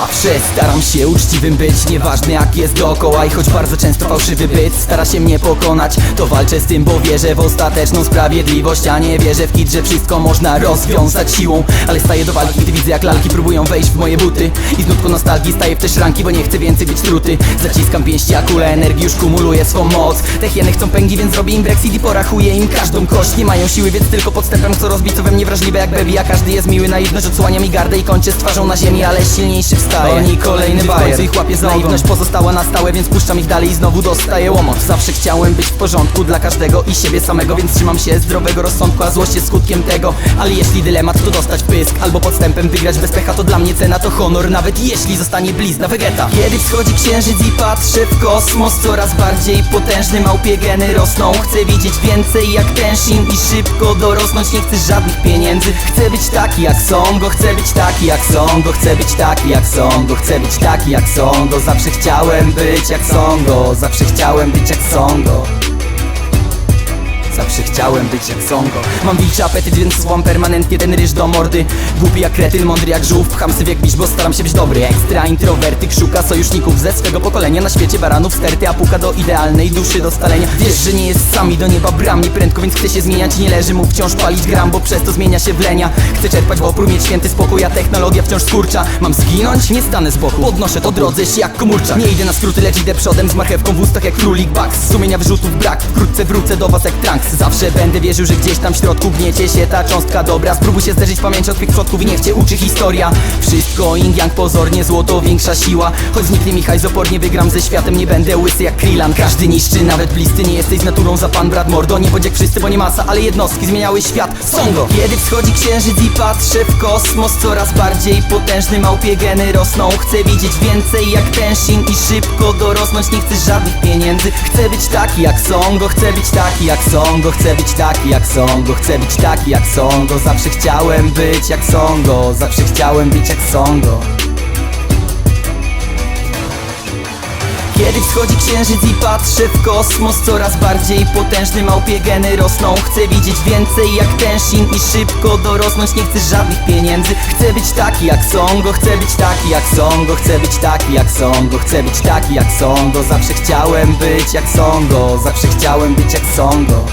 Zawsze staram się uczciwym być Nieważne jak jest dookoła i choć bardzo często fałszywy byt Stara się mnie pokonać To walczę z tym, bo wierzę w ostateczną sprawiedliwość A nie wierzę w kit, że wszystko można rozwiązać siłą. Ale staję do walki, gdy widzę jak lalki próbują wejść w moje buty. I z nutką nostalgii staję w te szranki, bo nie chcę więcej być truty. Zaciskam pięści, a kula energii już kumuluje swą moc. Te hieny chcą pęgi, więc zrobię im Brexit i porachuję im każdą kość. Nie mają siły, więc tylko podstępem chcą rozbić co we mnie wrażliwe jak baby. A każdy jest miły, naiwność odsłania mi gardę i kończę z twarzą na ziemi Ale silniejszy wstaje Oni kolejny bajer, ich łapie za Naiwność pozostała na stałe, więc puszczam ich dalej i znowu dostaję łomot. Zawsze chciałem być w porządku dla każdego i siebie samego Więc trzymam się zdrowego rozsądku, a złość jest skutkiem tego. Ale jeśli dylemat to dostać pysk albo podstępem wygrać bez pecha To dla mnie cena to honor, nawet jeśli zostanie blizna wegeta Kiedy wschodzi księżyc i patrzę w kosmos Coraz bardziej potężny małpie geny rosną. Chcę widzieć więcej jak ten shin i szybko dorosnąć. Nie chcę żadnych pieniędzy. Chcę być taki jak Songo, chcę być taki jak Songo Chcę być taki jak Songo, chcę być taki jak Songo Zawsze chciałem być jak Songo, zawsze chciałem być jak Songo chciałem być jak Songo. Mam wilczy apetyt, więc słam permanentnie ten ryż do mordy. Głupi jak kretyn, mądry jak żółw Pcham sobie jak bo staram się być dobry. Ekstra introwertyk szuka sojuszników ze swego pokolenia. Na świecie baranów sterty, a puka do idealnej duszy do scalenia. Wiesz, że nie jest sami do nieba bram Nie prędko, więc chce się zmieniać. Nie leży mu wciąż palić gram, bo przez to zmienia się w lenia Chcę czerpać w opór, mieć święty spokój A technologia wciąż skurcza. Mam zginąć? Nie stanę z boku. Podnoszę to drodze się jak komórcza Nie idę na skróty, lecz idę przodem Z marchewką w ustach jak królik Bugs Sumienia wyrzutów brak. Wkrótce wrócę do was jak Trunks Zawsze będę wierzył, że gdzieś tam w środku gniecie się ta cząstka dobra. Spróbuj się zderzyć w pamięci od twych przodków i niech cię uczy historia. Wszystko yin yang pozornie, złoto większa siła. Choć zniknie mi hajs opornie, wygram ze światem Nie będę łysy jak Krillan Każdy niszczy, nawet blisty Nie jesteś z naturą za pan brat mordo. Nie bądź jak wszyscy, bo nie masa, ale jednostki zmieniały świat. Songo! Kiedy wschodzi księżyc i patrzę w kosmos Coraz bardziej potężny małpie geny rosną. Chcę widzieć więcej jak shin i szybko dorosnąć. Nie chcę żadnych pieniędzy. Chcę być taki jak Songo, chcę być taki jak Songo Chcę być taki jak Songo, chcę być taki jak Songo Zawsze chciałem być jak Songo, zawsze chciałem być jak Songo Kiedy wschodzi księżyc i patrzę w kosmos Coraz bardziej potężny małpie geny rosną Chcę widzieć więcej jak shin i szybko dorosnąć Nie chcę żadnych pieniędzy Chcę być taki jak Songo, chcę być taki jak Songo Chcę być taki jak Songo, chcę być taki jak Songo Zawsze chciałem być jak Songo, zawsze chciałem być jak Songo